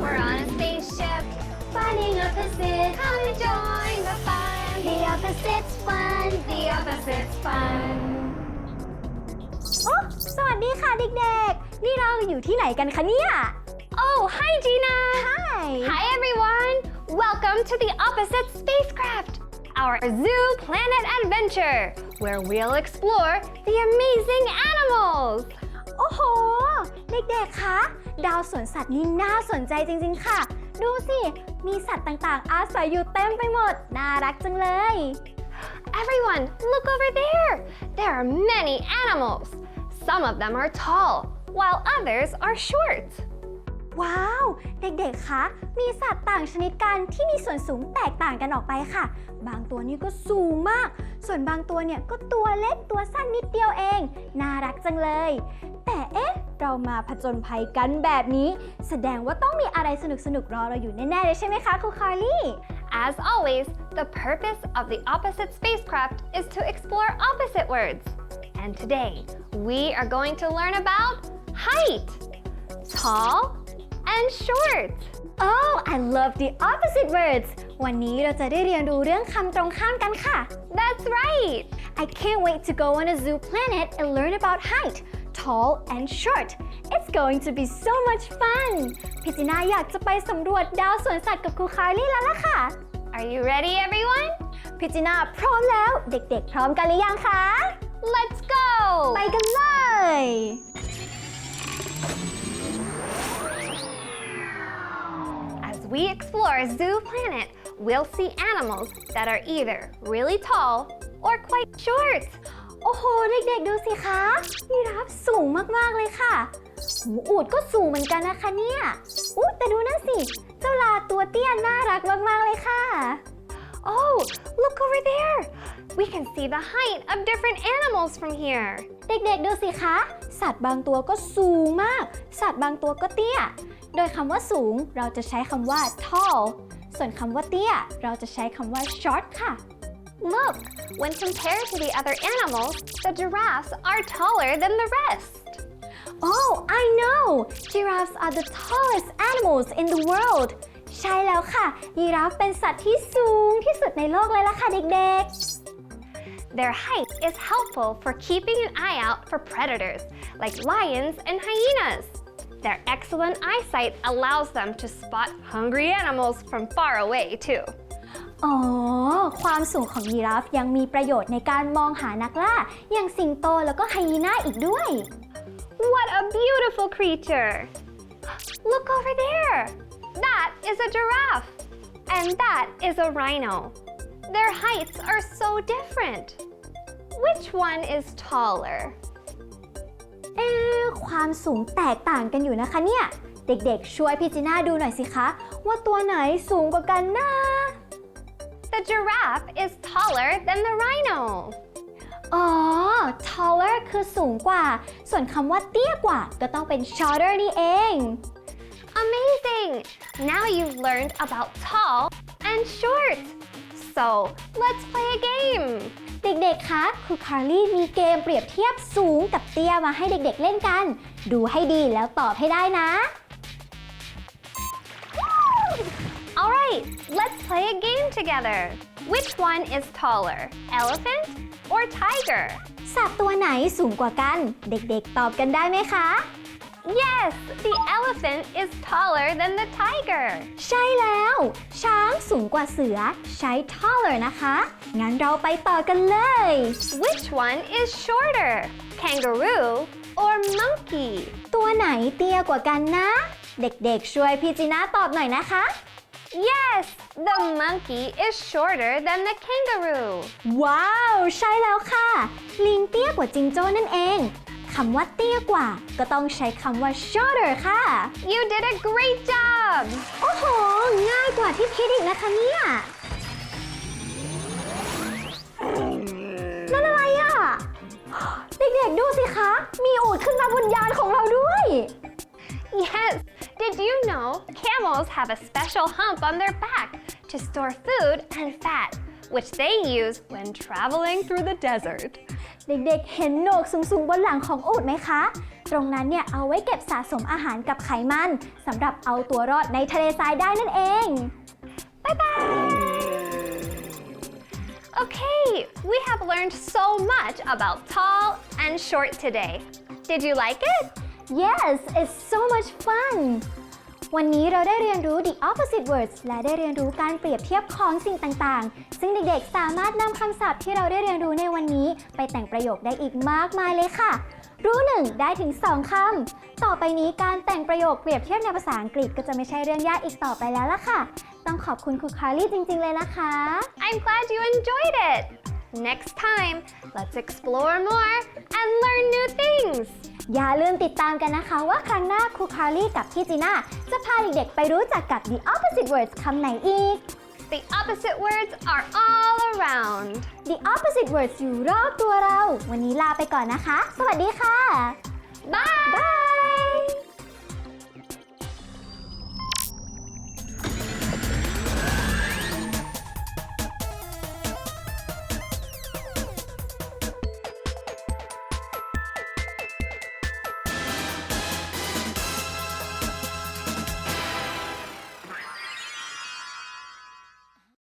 We're on a spaceship, finding opposites. Come and join the fun. The opposites fun. The opposites fun. โอ้สวัสดีค่ะเด็กๆ นี่เราอยู่ที่ไหนกันคะเนี่ย Oh, hi, Gina. Hi Hi, everyone. Welcome to the Opposite Spacecraft, our zoo planet adventure, where we'll explore the amazing animals. โอ้โห เด็กๆ คะ ดาวสวนสัตว์นี่น่าสนใจจริงๆ ค่ะ ดูสิ มีสัตว์ต่างๆ อาศัยอยู่เต็มไปหมด น่ารักจังเลย Everyone, look over there. There are many animals. Some of them are tall, while others are short. ว้าว เด็กๆ คะ มีสัตว์ต่างชนิดกันที่มีส่วนสูงแตกต่างกันออกไปค่ะ บางตัวนี่ก็สูงมาก ส่วนบางตัวเนี่ยก็ตัวเล็กตัวสั้นนิดเดียวเอง น่ารักจังเลย แต่เอ๊ะ เรามาผจญภัยกันแบบนี้ แสดงว่าต้องมีอะไรสนุกๆ รอเราอยู่แน่ๆ เลยใช่ไหมคะครูคาร์ลี่ As always, the purpose of the opposite spacecraft is to explore opposite words. And today, we are going to learn about height, tall, and short. Oh I love the opposite words วันนี้เราจะได้เรียนรู้เรื่องคำตรงข้ามกันค่ะ That's right. I can't wait to go on a zoo planet and learn about height, tall and short. It's going to be so much fun. พิจินาอยากจะไปสำรวจดาวสวนสัตว์กับครูคาร์ลี่แล้วล่ะค่ะ Are you ready, everyone? พิจินาพร้อมแล้ว เด็กๆ พร้อมกันหรือยังคะ Let's go! ไปกันเลย we explore Zoo Planet, we'll see animals that are either really tall or quite short. โอ้โห เด็กๆ ดูสิคะยีราฟสูงมากๆ เลยค่ะ หูอูดก็สูงเหมือนกันนะคะเนี่ยอู้แต่ดูนั่นสิ เจ้าลาตัวเตี้ยน่ารักมากๆ เลยค่ะ Oh, look over there! We can see the height of different animals from here. เด็กๆ ดูสิคะ สัตว์บางตัวก็สูงมาก สัตว์บางตัวก็เตี้ย โดยคำว่าสูงเราจะใช้คำว่า tall ส่วนคำว่าเตี้ยเราจะใช้คำว่า short ค่ะ Look, when compared to the other animals, the giraffes are taller than the rest. Oh I know giraffes are the tallest animals in the world ใช่แล้วค่ะ ยีราฟเป็นสัตว์ที่สูงที่สุดในโลกเลยล่ะค่ะเด็ก Their height is helpful for keeping an eye out for predators like lions and hyenas. Their excellent eyesight allows them to spot hungry animals from far away, too. ๆ อ๋อ ความสูงของยีราฟยังมีประโยชน์ในการมองหานักล่า อย่างสิงโตแล้วก็ไฮยีน่าอีกด้วย What a beautiful creature! Look over there! That is a giraffe, and that is a rhino. Their heights are so different. Which one is taller? เอ๊ะความสูงแตกต่างกันอยู่นะคะเนี่ย เด็กๆ ช่วยพี่จีน่าดูหน่อยสิคะ ว่าตัวไหนสูงกว่ากันนะ The giraffe is taller than the rhino. อ๋อ taller คือสูงกว่า ส่วนคำว่าเตี้ยกว่าก็ต้องเป็น shorter นี่เอง Amazing! Now you've learned about tall and short. So let's play a game. เด็กๆ คะครูคาร์ลี่มีเกมเปรียบเทียบสูงกับเตี้ยมาให้เด็กๆ เล่นกัน ดูให้ดีแล้วตอบให้ได้นะ Alright let's play a game together. Which one is taller, elephant or tiger? สัตว์ตัวไหนสูงกว่ากัน เด็กๆ ตอบกันได้ไหมคะ Yes, the elephant is taller than the tiger. ใช่แล้ว ช้างสูงกว่าเสือ ใช้ taller นะคะ งั้นเราไปต่อกันเลย Which one is shorter, kangaroo or monkey? ตัวไหนเตี้ยกว่ากันนะ เด็กๆ ช่วยพี่จีน่าตอบหน่อยนะคะ Yes, the monkey is shorter than the kangaroo. ว้าว ใช่แล้วค่ะ ลิงเตี้ยกว่าจิงโจ้นั่นเอง คำว่าเตี้ยกว่า ก็ต้องใช้คำว่า shorter ค่ะ You did a great job! โอ้โห ง่ายกว่าที่คิดอีกนะคะเนี่ยนั่นอะไรอะ เด็กๆดูสิคะ มีอูดขึ้นมาบนยานของเราด้วย Yes, did you know camels have a special hump on their back to store food and fat, which they use when traveling through the desert? เด็กๆ เห็นโหนกสูงๆบนหลังของอูฐไหมคะ ตรงนั้นเนี่ยเอาไว้เก็บสะสมอาหารกับไขมันสำหรับเอาตัวรอดในทะเลทรายได้นั่นเอง Okay, we have learned so much about tall and short today. Did you like it? Yes it's so much fun วันนี้เราได้เรียนรู้ the opposite words และได้เรียนรู้การเปรียบเทียบของสิ่งต่างๆ ซึ่งเด็กๆ สามารถนำคำศัพท์ที่เราได้เรียนรู้ในวันนี้ ไปแต่งประโยคได้อีกมากมายเลยค่ะ รู้หนึ่งได้ถึง 2คำต่อไปนี้การแต่งประโยคเปรียบเทียบในภาษาอังกฤษก็จะไม่ใช่เรื่องยากอีกต่อไปแล้วล่ะค่ะ ต้องขอบคุณครูคาร์ลี่จริงๆเลยนะคะ I'm glad you enjoyed it. Next time, let's explore more and learn new things. อย่าลืมติดตามกันนะคะว่าครั้งหน้าครูคาร์ลี่กับพี่จีน่าจะพาเด็กๆไปรู้จักกับ the opposite words คำไหนอีก The opposite words are all around. the opposite words อยู่รอบตัวเรา วันนี้ลาไปก่อนนะคะ สวัสดีค่ะ